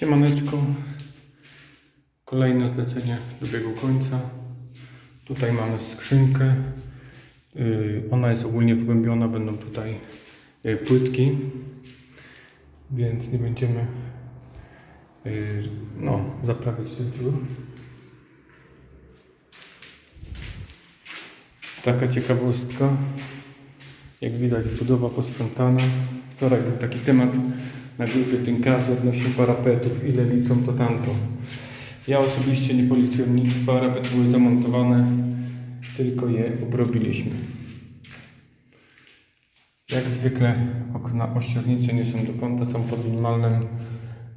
Siemaneczko. Kolejne zlecenie dobiegło końca. Tutaj mamy skrzynkę. Yy, Ona jest ogólnie wgłębiona, będą tutaj yy, płytki, więc nie będziemy yy, no, zaprawiać tych dziur. Taka ciekawostka. Jak widać, budowa posprzątana. Wczoraj był taki temat na grupie tynkarzy odnośnie parapetów. Ile liczą to tamto. Ja osobiście nie policzyłem nic. Parapety były zamontowane, tylko je obrobiliśmy. Jak zwykle okna ościeżnicze nie są do kąta, są pod minimalnym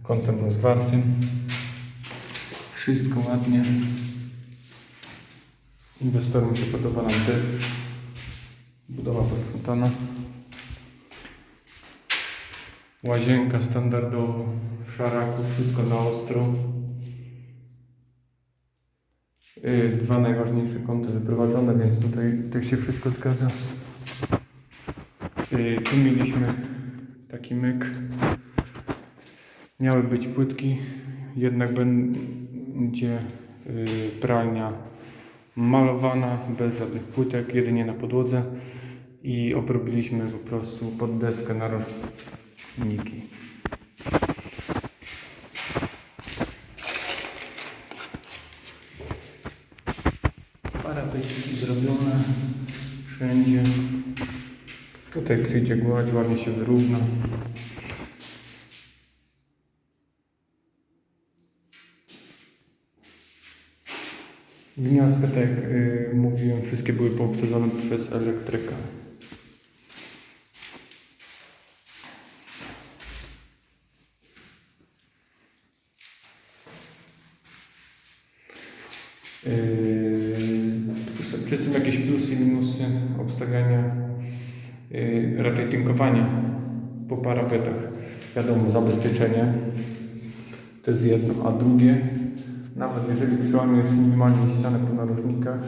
kątem rozwartym. Wszystko ładnie. Inwestorom się podoba nam też. Budowa posprzątana. Łazienka standardowo w szaraku, wszystko na ostro. Yy, Dwa najważniejsze kąty wyprowadzone, więc tutaj, tutaj się wszystko zgadza. Yy, Tu mieliśmy taki myk. Miały być płytki, jednak będzie yy, pralnia malowana, bez żadnych płytek, jedynie na podłodze i obrobiliśmy po prostu pod deskę na Parapeciki zrobione wszędzie. Tutaj przyjdzie gładź, ładnie się wyrówna. Gniazdka, tak jak y, mówiłem, wszystkie były poobsadzone przez elektryka. Yy, czy są jakieś plusy i minusy obstawiania, yy, raczej tynkowania po parapetach? Wiadomo, zabezpieczenie to jest jedno, a drugie, nawet jeżeli przełamiesz minimalnie ścianę po narożnikach,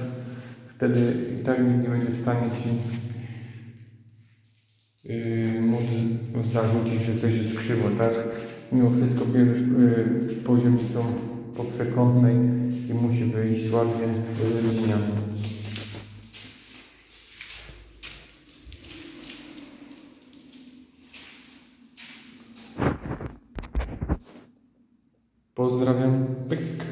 wtedy i tak nikt nie będzie w stanie ci yy, móc zarzucić, że coś jest krzywo, tak? Mimo wszystko bierzesz yy, poziomicą po przekątnej i musi wyjść ładnie linia. Pozdrawiam. Pyk.